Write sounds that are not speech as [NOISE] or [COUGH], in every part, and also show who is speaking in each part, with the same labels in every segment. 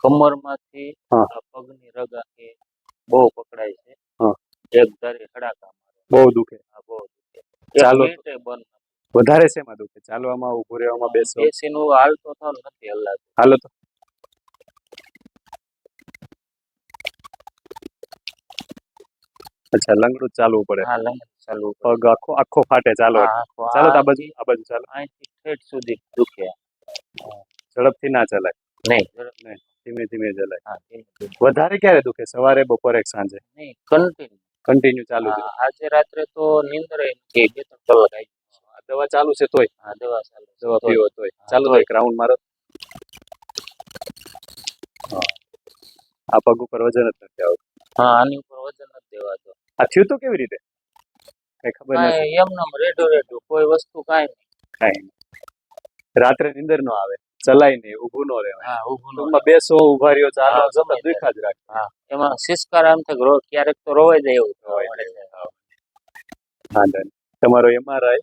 Speaker 1: કમરમાંથી
Speaker 2: હા.
Speaker 1: પગની રગ આખી બહુ પકડાય છે. એક ધારી હડાકા
Speaker 2: બહુ દુખે.
Speaker 1: બહુ દુખે.
Speaker 2: ચાલો
Speaker 1: બંધ.
Speaker 2: વધારે શેમાં દુખે? ચાલવામાં ઉભું રહેવામાં બેસો
Speaker 1: બેસીને હું હાલતો થાવ નથી હલાતું
Speaker 2: હાલો તો. અચ્છા લંગડું ચાલવું પડે.
Speaker 1: હા લંગડું ચાલુ
Speaker 2: પગ આખો આખો ફાટે ચાલો. ચાલો આ બાજુ આ બાજુ ચાલો.
Speaker 1: અહીંથી ઠેઠ સુધી દુખે.
Speaker 2: ઝડપથી ના ચલાય.
Speaker 1: નહીં.
Speaker 2: ધીમે ધીમે
Speaker 1: ધીમે જલાય.
Speaker 2: વધારે ક્યારે દુખે? સવારે બપોરે સાંજે?
Speaker 1: કન્ટિન્યુ
Speaker 2: કન્ટિન્યુ ચાલુ છે
Speaker 1: આજે રાત્રે તો નીંદર બે ત્રણ કલાક આવી
Speaker 2: દવા ચાલુ છે તોય.
Speaker 1: હા દવા ચાલુ.
Speaker 2: દવા પીવો તોય. ચાલુ હોય રાઉન્ડ મારો. હા. આ પગ ઉપર વજન જ નથી આવતું
Speaker 1: હા આની ઉપર વજન જ દેવાતો.
Speaker 2: આ થયું તો કેવી રીતે? કઈ ખબર નથી.
Speaker 1: એમ નામ રેડું રેડું કોઈ વસ્તુ કાંઈ નહીં.
Speaker 2: કાંઈ નહીં. રાત્રે નીંદર ન આવે. ચલાય નહીં ઊભું ન રહેવાય.
Speaker 1: હા ઊભું ન
Speaker 2: બેસો ઊભા રહ્યો ચાલો
Speaker 1: હા,
Speaker 2: દેખા જ રાખે.
Speaker 1: હા એમાં સિસ્કાર આમ તો ક્યારેક તો રોવાય જાય એવું થવા
Speaker 2: હા. તમારો એમઆરઆઈ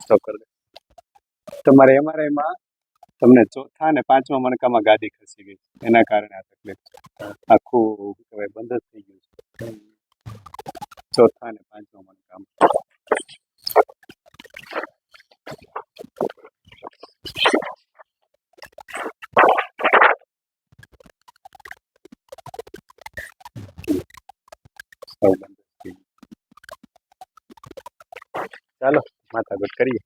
Speaker 2: સ્ટોપ કરી દે. તમારે એમઆરઆઈ માં તમને ચોથા અને પાંચમા મણકામાં ગાદી ખસી ગઈ એના કારણે આ તકલીફ છે. આખું કહેવાય બંધ જ થઈ ગયું છે. ચોથા અને પાંચમા મણકામાં. Thank બંધ જ થઈ ગયું. ચાલો કરીએ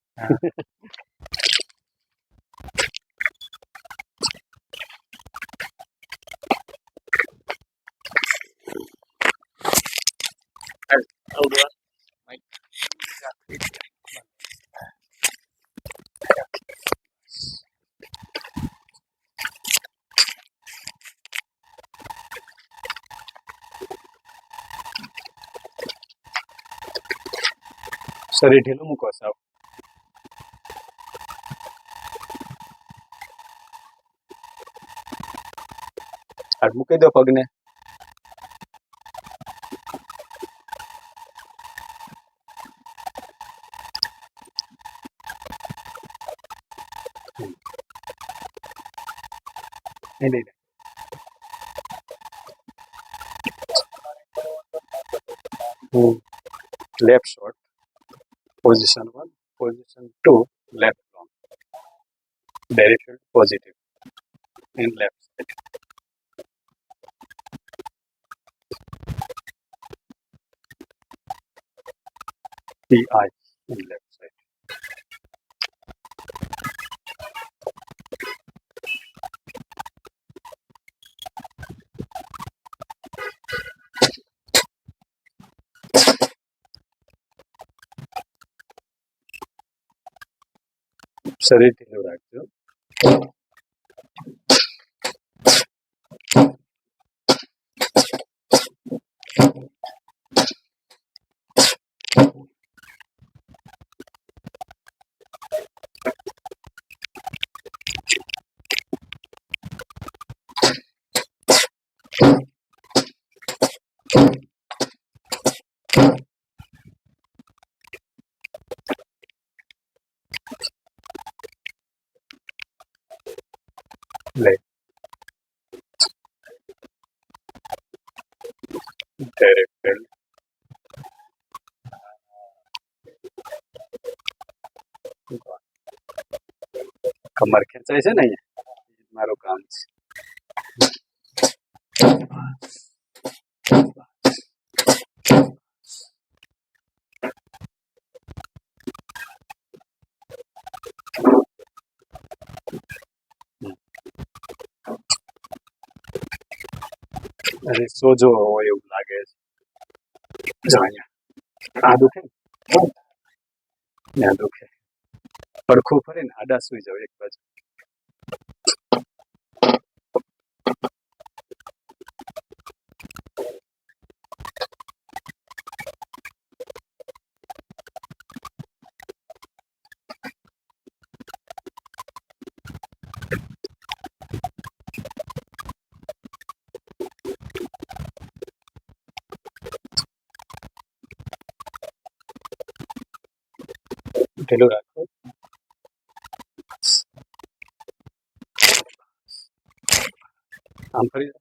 Speaker 2: શરીર ઢીલું મૂકો સાવ. હાથ મૂકી દો પગને. નહીં નહીં left position 1 position 2 left long field positive. In left side. PI in left side દૂર રાખજો લે. Direct field કમર ખેંચાય છે ને અહીંયા? મારું કામ છે. સોજો હોય એવું લાગે છે. જો આ દુખે? ને ત્યાં દુખે. પડખું ફરીને આડા સુઈ જાવ એક બાજુ. ફરી જાઓ.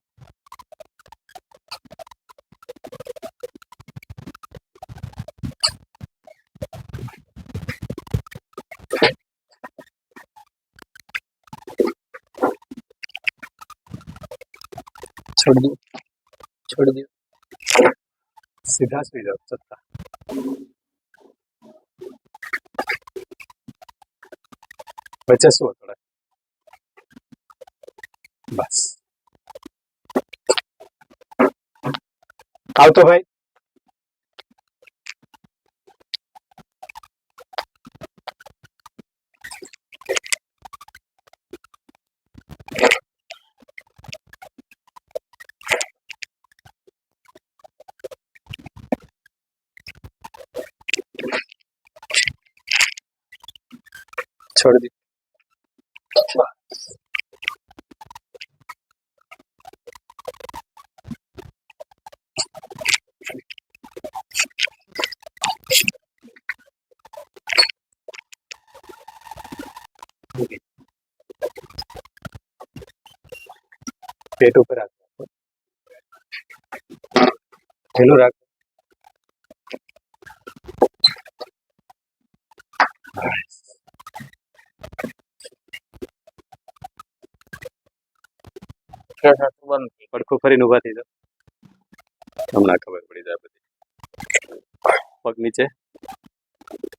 Speaker 1: છોડી દો છોડી દો
Speaker 2: સીધા સુઈ વચ્ચે શું થોડા બસ. આવતો ભાઈ. છોડી દી પેટ ઉપર રાખો. ઢીલું પડખું ફરીને ઊભા થઈ જાઓ. હમણાં ખબર પડી જાય પગ નીચે.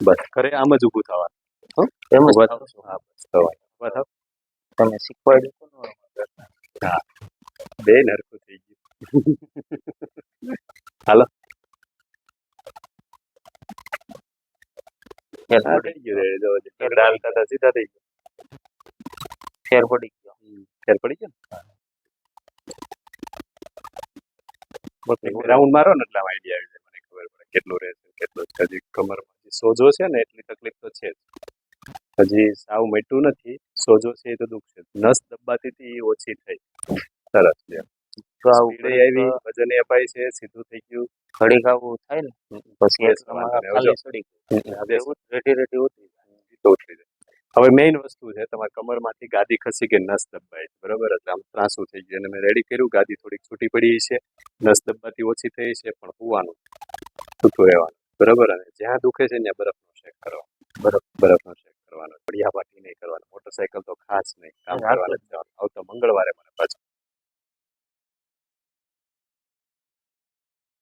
Speaker 2: બસ ખરે આમ જ ઊભું થવાનું.
Speaker 1: ગયું. એમ જ.
Speaker 2: હા
Speaker 1: તમે શીખવાડ્યું? ને
Speaker 2: બે નરખું થઈ ગયું. [LAUGHS]
Speaker 1: ફેર
Speaker 2: હા.
Speaker 1: પડી
Speaker 2: ગયું હાલતા હતા સીધા થઈ ગયું.
Speaker 1: ફેર પડી ગયો.
Speaker 2: ફેર પડી ગયો રાઉન્ડ મારો ને એટલે આઈડિયા આવી જાય. મને ખબર પડે કેટલું રહેશે કેટલું. હજી કમરમાં સોજો છે ને એટલી તકલીફ તો છે જ. હજી સાવ મટ્યું નથી સોજો છે એ તો દુઃખ છે નસ દબાતી હતી એ ઓછી થઈ. સરસ છે.
Speaker 1: આવું
Speaker 2: વજન અપાય છે સીધું થઈ ગયું.
Speaker 1: ખડી ખાવું થાય ને પછી રેટી રેટી ઉતરી
Speaker 2: હવે મેઇન વસ્તુ છે તમારા કમરમાંથી ગાદી ખસી કે નસ દબાય છે. બરોબર એટલે આમ ત્રાસું થઈ ગયું. અને મેં રેડી કર્યું ગાદી થોડીક છૂટી પડી છે. નસ દબાતી ઓછી થઈ છે પણ હોવાનું છૂટું રહેવાનું. બરોબર અને જ્યાં દુખે છે ત્યાં બરફનો શેક કરવાનો બરફ બરફનો શેક. કરવાનો પડિયા પાટી નહીં કરવાનો મોટરસાયકલ તો ખાસ નહીં કામ કરવાનું જ જવાનું. આવતો મંગળવારે મને પાછું